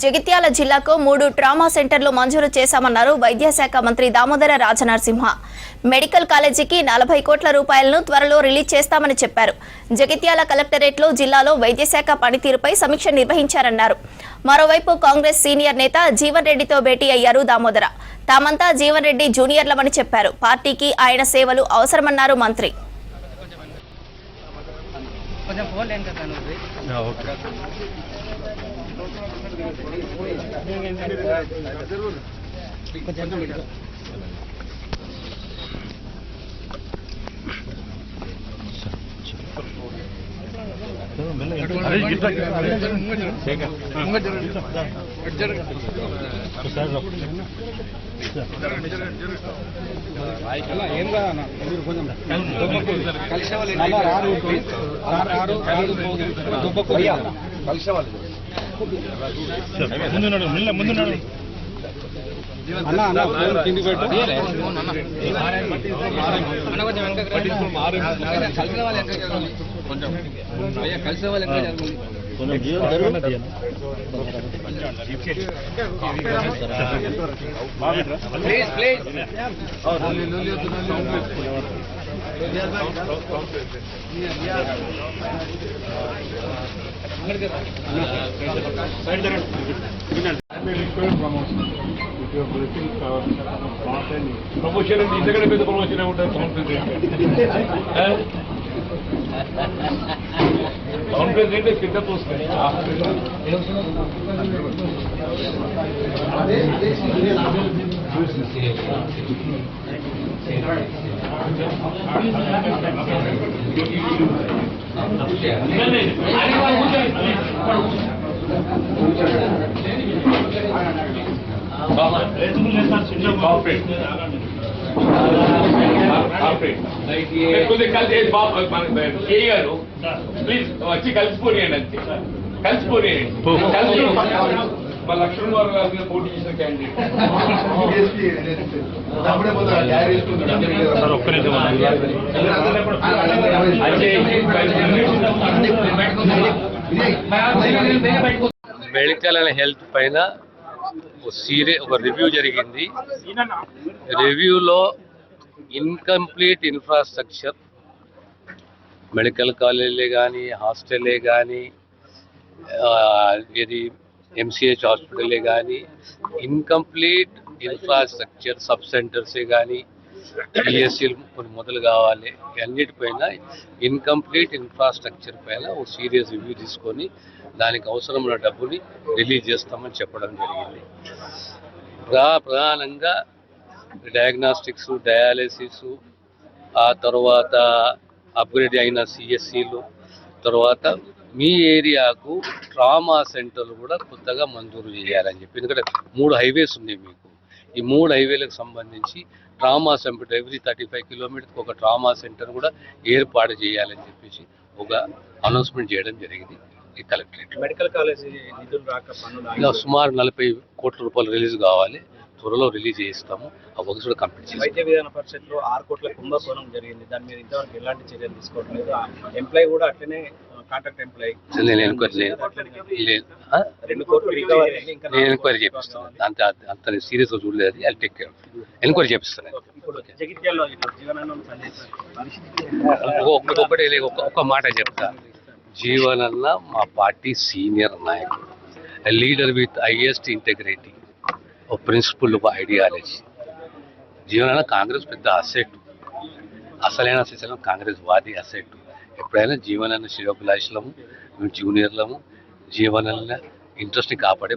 జగిత్యాల జిల్లాకు మూడు ట్రామా సెంటర్లు మంజూరు చేశామన్నారు వైద్యశాఖ మంత్రి దామోదర రాజనరసింహ. మెడికల్ కాలేజీకి నలభై కోట్ల రూపాయలను త్వరలో రిలీజ్ చేస్తామని చెప్పారు. జగిత్యాల కలెక్టరేట్లో జిల్లాలో వైద్యశాఖ పనితీరుపై సమీక్ష నిర్వహించారన్నారు. మరోవైపు కాంగ్రెస్ సీనియర్ నేత జీవన్ రెడ్డితో భేటీ అయ్యారు దామోదర. తామంతా జీవన్ రెడ్డి జూనియర్లమని చెప్పారు. పార్టీకి ఆయన సేవలు అవసరమన్నారు మంత్రి. కొంచెం ఫోన్ లేను కదా నువ్వు ముందు నడు మెల్ల ముందు నడు అన్న కొంచెం కలిసిన వాళ్ళు అయ్యా, కలిసిన వాళ్ళు ప్లీజ్ ప్లీజ్ ప్రమోషన్ అంటే ఇంతకంటే పెద్ద ప్రమోషన్ ఉంటుంది టౌన్ ప్రెసిడెంట్ పెద్ద పోస్ట్ కార్పొరేట్ కొద్దిగా కలిసి బాబు మన కే గారు ప్లీజ్ వచ్చి కలిసిపోనియండి అంతే కలిసిపోనియండి కలిసి మా లక్ష్మణ్ వారు గారి మీద పోటీ చేసిన క్యాండిడేట్ మెడికల్ అండ్ హెల్త్ పైన సీరియస్ ఒక రివ్యూ జరిగింది. రివ్యూలో ఇన్కంప్లీట్ ఇన్ఫ్రాస్ట్రక్చర్ మెడికల్ కాలేజీలే కానీ హాస్టల్లే కానీ ఇది ఎంసీహెచ్ హాస్పిటలే కానీ ఇన్కంప్లీట్ ఇన్ఫ్రాస్ట్రక్చర్ సబ్ సెంటర్సే కానీ పిఎస్సీలు కొన్ని మొదలు కావాలి. అన్నిటిపైన ఇన్కంప్లీట్ ఇన్ఫ్రాస్ట్రక్చర్ పైన ఒక సీరియస్ రివ్యూ తీసుకొని దానికి అవసరమైన డబ్బుని రిలీజ్ చేస్తామని చెప్పడం జరిగింది. ప్రా ప్రధానంగా డయాగ్నాస్టిక్స్ డయాలసిస్ ఆ తర్వాత అప్గ్రేడ్ అయిన సిఎస్సీలు తర్వాత మీ ఏరియాకు ట్రామా సెంటర్లు కూడా కొత్తగా మంజూరు చేయాలని చెప్పి. ఎందుకంటే మూడు హైవేస్ ఉన్నాయి మీకు. ఈ మూడు హైవేలకు సంబంధించి trauma centre every thirty five కిలోమీటర్కి ఒక ట్రామా సెంటర్ కూడా ఏర్పాటు చేయాలని చెప్పేసి ఒక అనౌన్స్మెంట్ చేయడం జరిగింది ఈ కలెక్టరేట్ మెడికల్ కాలేజీ నిధులు రాక సుమారు నలభై కోట్ల రూపాయలు రిలీజ్ కావాలి. త్వరలో రిలీజ్ చేయిస్తాము ఆ వర్క్స్ కూడా కంప్లీట్ చేస్తాము. వైద్య విధాన పరిషత్లో ఆరు కోట్ల కుంభకోణం జరిగింది. దాని మీద ఇంతవరకు ఎలాంటి చర్యలు తీసుకోవట్లేదు ఎంప్లాయ్ కూడా అట్లనే కాంట్రాక్ట్ ఎంప్లాయ్. నేను ఎంక్వైరీ లేదు. నేను ఎంక్వైరీ చేపిస్తాను. అంత అంత సీరియస్గా చూడలేదు అది. అది టేక్ కేర్ ఎంక్వైరీ చేపిస్తాను పరిస్థితి ఒక్క- మాట చెప్తా. జీవనన్న మా పార్టీ సీనియర్ నాయకుడు. లీడర్ విత్ హైయెస్ట్ ఇంటెగ్రిటీ ఒక ప్రిన్సిపల్ ఒక ఐడియాలజీ జీవనన్న కాంగ్రెస్ పెద్ద అసెట్ అసలైన అసెట్ కాంగ్రెస్ వాది అసెట్ ఎప్పుడైనా జీవనాన్ని శివభిలాషులము మేము జూనియర్లము జీవనన్న ఇంట్రెస్ట్ని కాపాడే